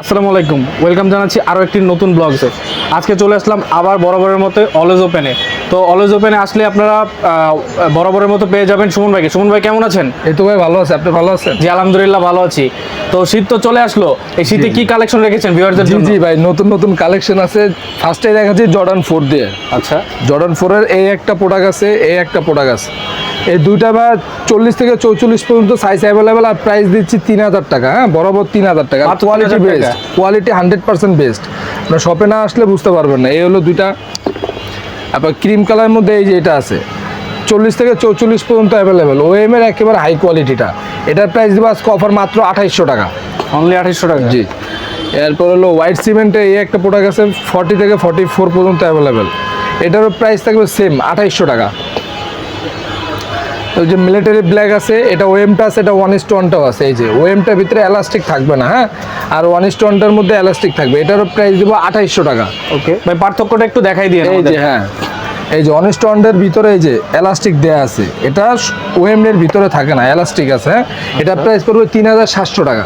আসসালামু আলাইকুম। ওয়েলকাম জানাচ্ছি আরও একটি নতুন ব্লগসে। আজকে চলে আসলাম আবার বরাবরের মতো অলওয়েজ ওপেনে। তো অলওয়েজ ওপেনে আসলে আপনারা বরাবরের মতো পেয়ে যাবেন সুমন ভাইকে। সুমন ভাই কেমন আছেন? এই তো ভাই ভালো আছে। আপনি ভালো আছেন? জি আলহামদুলিল্লাহ ভালো আছি। তো শীত তো চলে আসলো। এই শীতে কি কালেকশন রেখেছেন ভিউয়ারদের জি জন্য? জি ভাই নতুন নতুন কালেকশন আছে। ফার্স্টে দেখাচ্ছি জর্ডান ফোর দিয়ে। আচ্ছা। জর্ডান ফোরের এই একটা প্রোডাক্ট আছে এই একটা প্রোডাক্ট আছে। এই দুইটা বা চল্লিশ থেকে চৌচল্লিশ পর্যন্ত সাইজ অ্যাভেলেবেল আর প্রাইস দিচ্ছি তিন হাজার টাকা হ্যাঁ? বরাবর তিন হাজার টাকা। Quality 3,000 best quality hundred percent best আপনার শপে না আসলে বুঝতে পারবেন না। এই হলো দুইটা। আপনার ক্রিম কালারের মধ্যে এই যে এটা আছে। চল্লিশ থেকে চৌচল্লিশ পর্যন্ত অ্যাভেলেবেল ওএম এর একেবারে হাই কোয়ালিটিটা এটার প্রাইস দেবো আজকে অফার মাত্র আঠাইশশো টাকা। অনলি আঠাইশশো টাকা? জি। এরপর হলো হোয়াইট সিমেন্টে এই একটা প্রোডাক্ট আছে ফর্টি থেকে ফর্টি ফোর পর্যন্ত অ্যাভেলেবেল এটারও প্রাইস থাকবে সেম আঠাইশশো টাকা। ওই যে মিলিটারি ব্ল্যাক আছে এটা ওয়েমটা আছে এটা ওয়ান ইস ওয়ানটাও আছে এই যে ওএমটার ভিতরে এলাস্টিক থাকবে না হ্যাঁ? আর ওয়ান ইস ওয়ানটার মধ্যে এলাস্টিক থাকবে এটারও প্রাইস দেবো আঠাইশশো টাকা। ওকে ভাই পার্থক্যটা একটু দেখাই দিয়ে এই যে হ্যাঁ। এই যে অনেস্ট ওয়ান্ডের ভিতরে এই যে এলাস্টিক দেয়া আছে এটা ওএমএর ভিতরে থাকে না এলাস্টিক আছে হ্যাঁ? এটা প্রাইস পড়বে তিন হাজার সাতশো টাকা।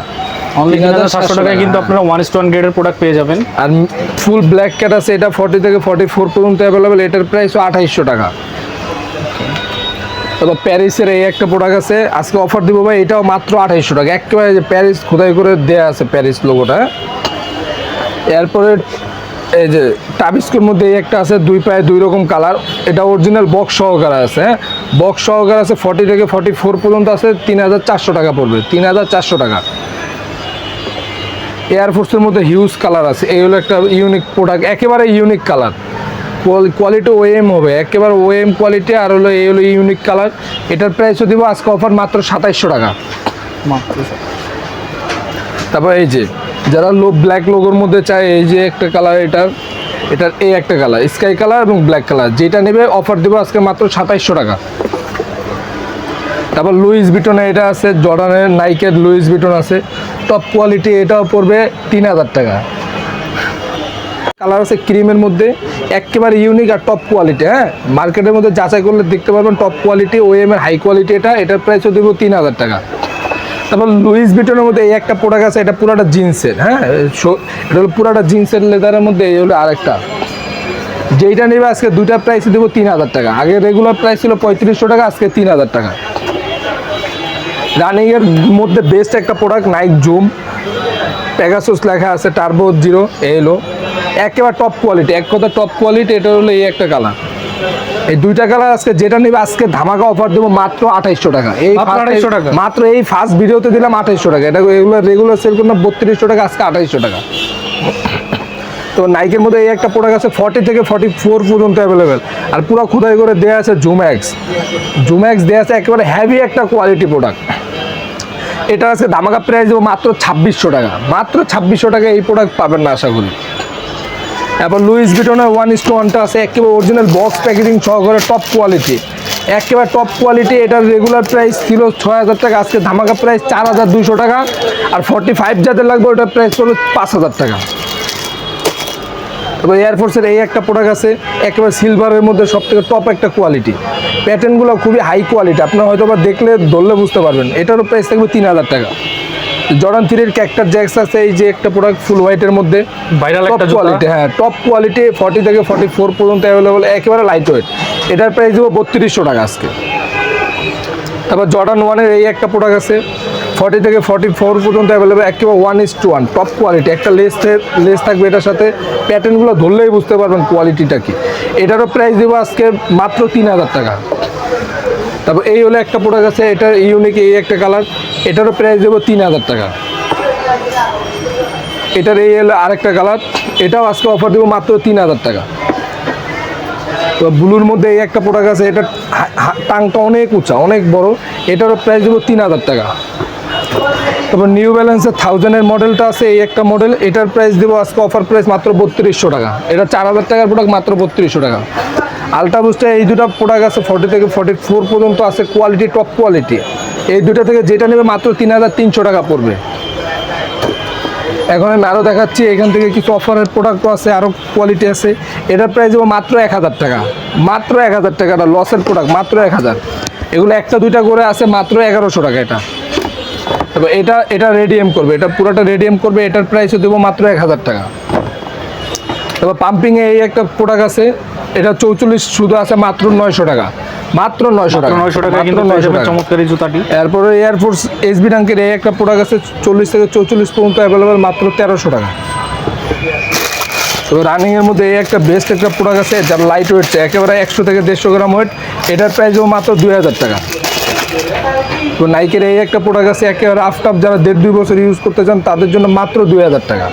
অনলি তিন হাজার সাতশো টাকায় কিন্তু আপনারা ওয়ান স্টোন গ্রেডের প্রোডাক্ট পেয়ে যাবেন। আর ফুল ব্ল্যাক ক্যাট আছে এটা ফর্টি থেকে ফর্টি ফোর পর্যন্ত অ্যাভেলেবেল এটার প্রাইস আঠাইশশো টাকা। তারপর প্যারিসের এই একটা প্রোডাক্ট আছে। আজকে অফার দিব ভাই, এটাও মাত্র আঠাইশশো টাকা। একেবারে যে প্যারিস খোদাই করে দেয়া আছে প্যারিস লোগোটা এরপরে এই যে টাবিস্কোর মধ্যে এই একটা আছে, দুই পায়ে দুই রকম কালার এটা অরিজিনাল বক্স সহকারে আছে হ্যাঁ? বক্স সহকারে আছে ফর্টি থেকে ফর্টি ফোর পর্যন্ত আছে, তিন হাজার চারশো টাকা পড়বে, তিন হাজার চারশো টাকা। এয়ারফোর্সের মধ্যে হিউজ কালার আছে। এই হলো একটা ইউনিক প্রোডাক্ট একেবারে ইউনিক কালার কোয়ালিটি ওএম হবে। একেবারে ওএম কোয়ালিটি আর হলো এই হলো ইউনিক কালার এটার প্রাইসও দিব আজকে অফার মাত্র সাতাইশশো টাকা। তারপর এই যে যারা লো ব্ল্যাক লোগোর মধ্যে চায় এই যে একটা কালার এটার এটার এই একটা কালার স্কাই কালার এবং ব্ল্যাক কালার যেটা নেবে অফার দেবো আজকে মাত্র সাতাইশশো টাকা। তারপর লুইস বিটনে এটা আছে জর্ডানের নাইকের লুইস বিটন আছে। টপ কোয়ালিটি এটাও পড়বে তিন হাজার টাকা। কালার আছে ক্রিমের মধ্যে, একেবারে ইউনিক আর টপ কোয়ালিটি হ্যাঁ? মার্কেটের মধ্যে যাচাই করলে দেখতে পারবেন টপ কোয়ালিটি ওএম এর হাই কোয়ালিটি এটা, এটার প্রাইসও দেবো তিন হাজার টাকা। তারপর লুইস বিটনের মধ্যে এই একটা প্রোডাক্ট আছে, এটা পুরাটা জিন্সের হ্যাঁ? এটা হলো পুরাটা জিন্সের লেদারের মধ্যে, এই হলো আরেকটা। যেইটা নেবে আজকে দুইটা প্রাইস দেবো তিন হাজার টাকা। আগে রেগুলার প্রাইস ছিল পঁয়ত্রিশশো টাকা, আজকে তিন হাজার টাকা। রানিং এর মধ্যে বেস্ট একটা প্রোডাক্ট নাইক জুম প্যাগাসোস লেখা আছে টার্বো জিরো এলো একেবারে টপ কোয়ালিটি এক কথা টপ কোয়ালিটি এটা হলো এই একটা কালার এই দুইটা কালার আজকে যেটা নিবে আজকে ধামাকা অফার দেবো মাত্র আঠাইশশো টাকা। এই 2800 টাকা? মাত্র এই ফার্স্ট ভিডিওতে দিলাম আঠাইশশো টাকা। এটা এগুলো রেগুলার সেল করলাম বত্রিশশো টাকা আজকে আঠাইশশো টাকা। তো নাইকের মধ্যে এই একটা প্রোডাক্ট আছে ফর্টি থেকে ফর্টি ফোর পর্যন্ত অ্যাভেলেবেল আর পুরো খুদাই করে দেওয়া আছে জুম্যাক্স জুম্যাক্স দেওয়া আছে একেবারে হ্যাভি একটা কোয়ালিটি প্রোডাক্ট এটা আছে ধামাকা প্রাইস দেবো মাত্র ছাব্বিশশো টাকা। মাত্র ছাব্বিশশো টাকা এই প্রোডাক্ট পাবেন না আশা করি। এরপর লুইস বিটনের ওয়ান ইস টু ওয়ানটা আছে, একেবারে অরিজিনাল বক্স প্যাকেজিং সহকারে টপ কোয়ালিটি একেবারে টপ কোয়ালিটি এটার রেগুলার প্রাইস ছিল ছয় হাজার টাকা, আজকে ধামাকা প্রাইস চার হাজার দুশো টাকা। আর ফর্টি ফাইভ যাদের লাগবে, ওটার প্রাইস পড়বে পাঁচ হাজার টাকা। তারপর এয়ারফোর্সের এই একটা প্রোডাক্ট আছে, একেবারে সিলভারের মধ্যে সব থেকে টপ একটা কোয়ালিটি প্যাটার্নগুলো খুবই হাই কোয়ালিটি আপনারা হয়তো বা দেখলে, ধরলে বুঝতে পারবেন। এটারও প্রাইস থাকবে তিন হাজার টাকা। জর্ডান থ্রির ক্যাক্টার জ্যাক্স আছে এই যে একটা প্রোডাক্ট ফুল হোয়াইটের মধ্যে। একটা কোয়ালিটি হ্যাঁ টপ কোয়ালিটি ফর্টি থেকে ফর্টি ফোর পর্যন্ত অ্যাভেলেবল একেবারে লাইট ওয়েট এটার প্রাইস দেবো বত্রিশশো টাকা আজকে। তারপর জর্ডান ওয়ানের এই একটা প্রোডাক্ট আছে ফর্টি থেকে ফর্টি ফোর পর্যন্ত অ্যাভেলেবেল একেবারে one is to one top quality একটা লেস লেস থাকবে এটার সাথে। প্যাটার্নগুলো ধরলেই বুঝতে পারবেন কোয়ালিটিটা কি। এটারও প্রাইস দেবো আজকে মাত্র তিন হাজার টাকা। তারপর এই হলো একটা প্রোডাক্ট আছে, এটার ইউনিক এই একটা কালার এটারও প্রাইস দেবো তিন হাজার টাকা। এটার এই হলো আরেকটা কালার এটাও আজকে অফার দেবো মাত্র তিন হাজার টাকা। তো ব্লুর মধ্যে এই একটা প্রোডাক্ট আছে এটা টাংটা অনেক উঁচা, অনেক বড়, এটারও প্রাইস দেবো তিন হাজার টাকা। তারপর নিউ ব্যালেন্সের থাউজেন্ডের মডেলটা আছে, এই একটা মডেল এটার প্রাইস দেবো আজকে অফার প্রাইস মাত্র বত্রিশশো টাকা। এটা চার হাজার টাকার প্রোডাক্ট মাত্র বত্রিশশো টাকা। আলট্রা বুস্টার এই দুটো প্রোডাক্ট আছে ফর্টি থেকে ফর্টি ফোর পর্যন্ত আছে কোয়ালিটি টপ কোয়ালিটি এই দুটো থেকে যেটা নেবে মাত্র তিন হাজার তিনশো টাকা পড়বে। এখন আমি আরও দেখাচ্ছি, এখান থেকে কিছু অফারের প্রোডাক্টও আছে আরও কোয়ালিটি আছে। এটার প্রাইস দেবো মাত্র এক হাজার টাকা। মাত্র এক হাজার টাকা, এটা লসের প্রোডাক্ট মাত্র এক হাজার। এগুলো একটা, দুইটা করে আছে, মাত্র এগারোশো টাকা এটা। তবে এটা এটা রেডিএম করবে, এটা পুরোটা রেডিএম করবে, এটার প্রাইসও দেবো মাত্র এক হাজার টাকা। তবে পাম্পিংয়ে এই একটা প্রোডাক্ট আছে এটা চৌচল্লিশ শুধু আছে মাত্র নয়শো টাকা। মাত্র নয়শো টাকা। নয়শো টাকা কিন্তু মাত্র পেয়ে 900 যাবেন টাকা। চমৎকার এই জুতাটি। এরপরে এয়ারফোর্স এসবি ট্যাঙ্কের এই একটা প্রোডাক্ট আছে চল্লিশ থেকে চৌচল্লিশ পর্যন্ত অ্যাভেলেবেল মাত্র তেরোশো টাকা। তো রানিং এর মধ্যে এই একটা বেস্ট একটা প্রোডাক্ট আছে যার লাইট ওয়েট একেবারে একশো থেকে দেড়শো গ্রাম ওয়েট এটার প্রাইসও মাত্র দুই হাজার টাকা। তো নাইকের এই একটা প্রোডাক্ট আছে একেবারে আফটাপ যারা দেড় দুই বছর ইউজ করতে চান তাদের জন্য মাত্র দুই হাজার টাকা।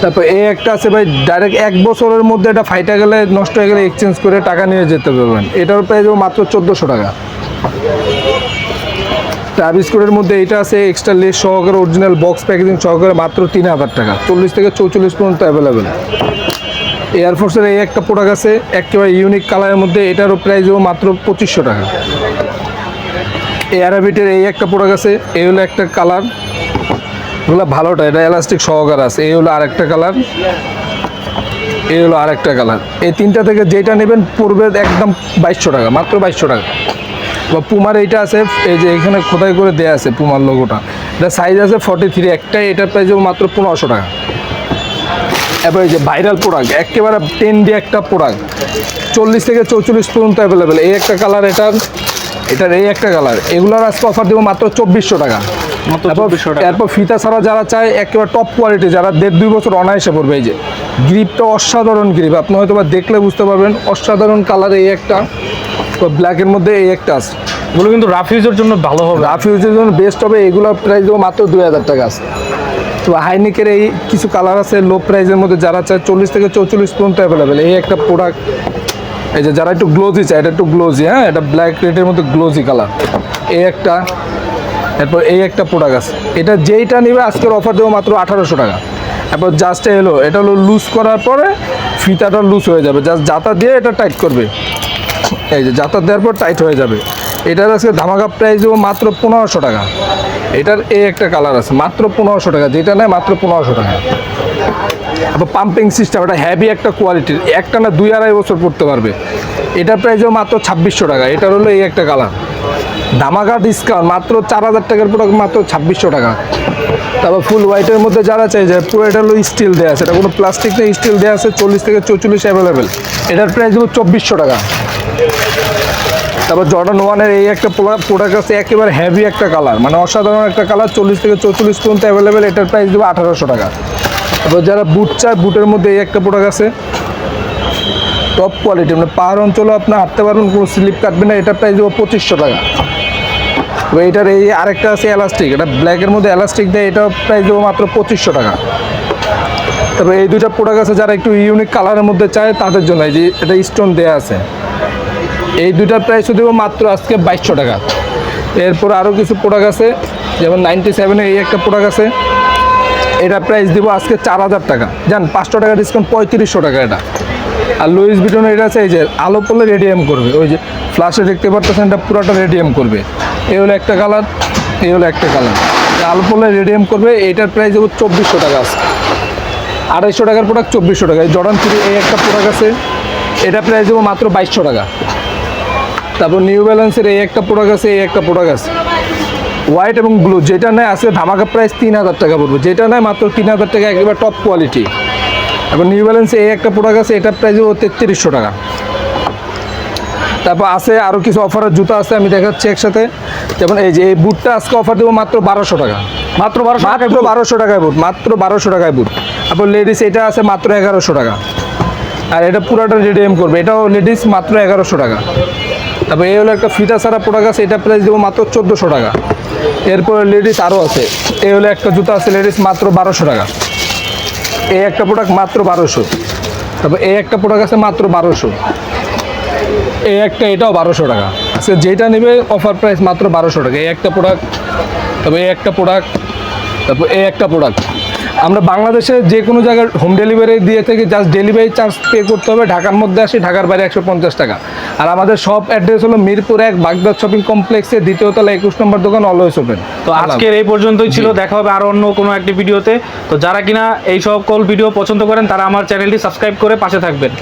তারপর এই একটা আছে ভাই ডাইরেক্ট এক বছরের মধ্যে এটা ফাইটা গেলে, নষ্ট হয়ে গেলে এক্সচেঞ্জ করে টাকা নিয়ে যেতে পারবেন। এটার প্রাইস মাত্র চোদ্দোশো টাকা। ট্রাভিস্কোরের মধ্যে এটা আছে এক্সট্রা লেস সহকারে অরিজিনাল বক্স প্যাকেজিং সহকারে মাত্র তিন হাজার টাকা। চল্লিশ থেকে চৌচল্লিশ পর্যন্ত অ্যাভেলেবেল এয়ারফোর্সের এই একটা প্রোডাক্ট আছে, একেবারে ইউনিক কালারের মধ্যে, এটারও প্রাইসও মাত্র পঁচিশশো টাকা। এয়ারাবিটের এই একটা প্রোডাক্ট আছে এই হলো একটা কালার এগুলো ভালোটা, এটা এলাস্টিক সহকার আছে। এই হলো আরেকটা কালার এই হলো আরেকটা কালার এই তিনটা থেকে যেটা নেবেন, পড়বে একদম বাইশশো টাকা, মাত্র বাইশশো টাকা। বা পুমার এইটা আছে, এই যে এখানে খোদাই করে দেয়া আছে পুমার লোগোটা এটা সাইজ আছে ফর্টি থ্রি একটাই, এটার প্রাইস মাত্র পনেরোশো টাকা। এবার এই যে ভাইরাল প্রোডাক্ট একেবারে দিয়ে একটা প্রোডাক্ট চল্লিশ থেকে চৌচল্লিশ পর্যন্ত অ্যাভেলেবেল এই একটা কালার এটার এটার এই একটা কালার এগুলোর আজকে অফার দেবো মাত্র চব্বিশশো টাকা। মাত্র তারপর 2400 এরপর ফিতা ছাড়া যারা চায় একেবারে টপ কোয়ালিটি যারা দেড় দুই বছর অনায়াসে পড়বে এই যে গ্রিপটা অসাধারণ গ্রিপ আপনি হয়তো বা দেখলে বুঝতে পারবেন অসাধারণ কালার এই একটা ব্ল্যাকের মধ্যে এই একটা আছে। এগুলো কিন্তু রাফ ইউজের জন্য ভালো হবে। রাফ ইউজের জন্য বেস্ট হবে এগুলোর প্রাইস দেবো মাত্র দুই হাজার টাকা আছে। তো হাইনিকের এই কিছু কালার আছে লো প্রাইসের মধ্যে যারা চায় চল্লিশ থেকে চৌচল্লিশ পর্যন্ত অ্যাভেলেবেল এই একটা প্রোডাক্ট এই যে যারা একটু গ্লোজি চায় এটা একটু গ্লোজি হ্যাঁ এটা ব্ল্যাক রেডের মধ্যে গ্লোজি কালার এই একটা এরপর এই একটা প্রোডাক্ট আছে। এটা যেইটা নেবে, আজকের অফার দেবো মাত্র আঠারোশো টাকা। এরপর জাস্ট এলো এটা হলো লুজ করার পরে ফিতাটা লুজ হয়ে যাবে। জাস্ট জাতা দিয়ে এটা টাইট করবে। এই যে যাতায়াত দেওয়ার পর টাইট হয়ে যাবে। এটার আজকে ধামাকা প্রাইস দেবো মাত্র পনেরোশো টাকা। এটার এই একটা কালার আছে, মাত্র পনেরোশো টাকা। যেটা নেয় মাত্র পনেরোশো টাকা। আবার পাম্পিং সিস্টেম এটা হ্যাভি একটা কোয়ালিটির একটা না দুই আড়াই বছর পড়তে পারবে। এটার প্রাইসও মাত্র ছাব্বিশশো টাকা। এটার হলো এই একটা কালার ধামাকা ডিসকাউন্ট মাত্র চার হাজার টাকার প্রোডাক্ট মাত্র ছাব্বিশশো টাকা। তারপর ফুল হোয়াইটের মধ্যে যারা চাই যায় পুরো এটা হলো স্টিল দেওয়া আছে, এটা কোনো প্লাস্টিক নেই স্টিল দেওয়া আছে, চল্লিশ থেকে চৌচল্লিশ অ্যাভেলেবেল এটার প্রাইস হলো চব্বিশশো টাকা। তারপর জর্ডান ওয়ানের এই একটা প্রোডাক্ট আছে, একেবারে হেভি একটা কালার মানে অসাধারণ একটা কালার চল্লিশ থেকে চৌচল্লিশ পর্যন্ত অ্যাভেলেবেল এটার প্রাইস দেবো আঠারোশো টাকা। তারপর যারা বুট চায় বুটের মধ্যে এই একটা প্রোডাক্ট আছে টপ কোয়ালিটি মানে পাহাড় অঞ্চলে আপনি হাঁটতে পারবেন, কোনো স্লিপ কাটবে না এটার প্রাইস দেবো পঁচিশশো টাকা। তবে এটার এই আরেকটা আছে এলাস্টিক এটা ব্ল্যাকের মধ্যে এলাস্টিক দেয় এটা প্রাইস দেবো মাত্র পঁচিশশো টাকা। তবে এই দুইটা প্রোডাক্ট আছে যারা একটু ইউনিক কালারের মধ্যে চায়, তাদের জন্য যে এটা স্টোন দেওয়া আছে। এই দুইটার প্রাইসও দেবো মাত্র আজকে বাইশশো টাকা। এরপর আরও কিছু প্রোডাক্ট আছে, যেমন নাইনটি সেভেনের এই একটা প্রোডাক্ট আছে। এটা প্রাইস দিব আজকে চার হাজার টাকা। জান, পাঁচশো টাকা ডিসকাউন্ট পঁয়ত্রিশশো টাকা এটা। আর লুইস বিটন এটা আছে, এই যে আলো পড়লে রেডিয়াম করবে। ওই যে ফ্লাশে দেখতে পারতেছেন, এটা পুরোটা রেডিয়াম করবে। এই হলো একটা কালার এই হলো একটা কালার আলো পড়লে রেডিয়াম করবে, এটার প্রাইস দেবো চব্বিশশো টাকা আছে। আড়াইশো টাকার প্রোডাক্ট চব্বিশশো টাকা। এই জর্ডান থ্রি এই একটা প্রোডাক্ট আছে, এটা প্রাইস দেবো মাত্র বাইশশো টাকা। তারপর নিউ ব্যালেন্সের এই একটা প্রোডাক্ট আছে, এই একটা প্রোডাক্ট আছে। হোয়াইট এবং ব্লু যেটা নেয় আছে ধামাকা প্রাইস তিন হাজার টাকা পড়বে। যেটা নেয় মাত্র তিন হাজার টাকা, একেবারে টপ কোয়ালিটি এবং নিউ ব্যালেন্সে এই একটা প্রোডাক্ট আছে এটার প্রাইস দেবো তেত্রিশশো টাকা। তারপর আছে আরও কিছু অফারের জুতো আছে আমি দেখাচ্ছি একসাথে। যেমন এই যে এই বুটটা আজকে অফার দেবো মাত্র বারোশো টাকা। মাত্র বারোশো টাকা মাত্র বারোশো টাকায় বুট মাত্র বারোশো টাকায় বুট তারপর লেডিস এটা আছে মাত্র এগারোশো টাকা। আর এটা পুরোটা রিডিএম করবে এটাও লেডিস মাত্র এগারোশো টাকা। তারপর এই হলো একটা ফিতা সারা প্রোডাক্ট আছে এটা প্রাইস দেবো মাত্র চোদ্দোশো টাকা। এরপরে লেডিস আরও আছে এই হলো একটা জুতো আছে লেডিস মাত্র বারোশো টাকা। এই একটা প্রোডাক্ট মাত্র বারোশো। তারপর এই একটা প্রোডাক্ট আছে মাত্র বারোশো। এই একটা এটাও বারোশো টাকা। আচ্ছা যেটা নেবে অফার প্রাইস মাত্র বারোশো টাকা। এই একটা প্রোডাক্ট তারপর এই একটা প্রোডাক্ট তারপর এই একটা প্রোডাক্ট আমরা বাংলাদেশে যে কোনো জায়গায় হোম ডেলিভারি দিয়ে থেকে জাস্ট ডেলিভারি চার্জ পে করতে হবে। ঢাকার মধ্যে আসি, ঢাকার বাইরে একশো পঞ্চাশ টাকা। আর আমাদের সব অ্যাড্রেস হলো মিরপুর এক বাগদাদ শপিং কমপ্লেক্সে দ্বিতীয় তলা একুশ নম্বর দোকান অলওয়েজ ওপেন তো আজকের এই পর্যন্তই ছিল। দেখা হবে আরও অন্য কোনো একটি ভিডিওতে তো। যারা কিনা এই সকল ভিডিও পছন্দ করেন তারা আমার চ্যানেলটি সাবস্ক্রাইব করে পাশে থাকবেন।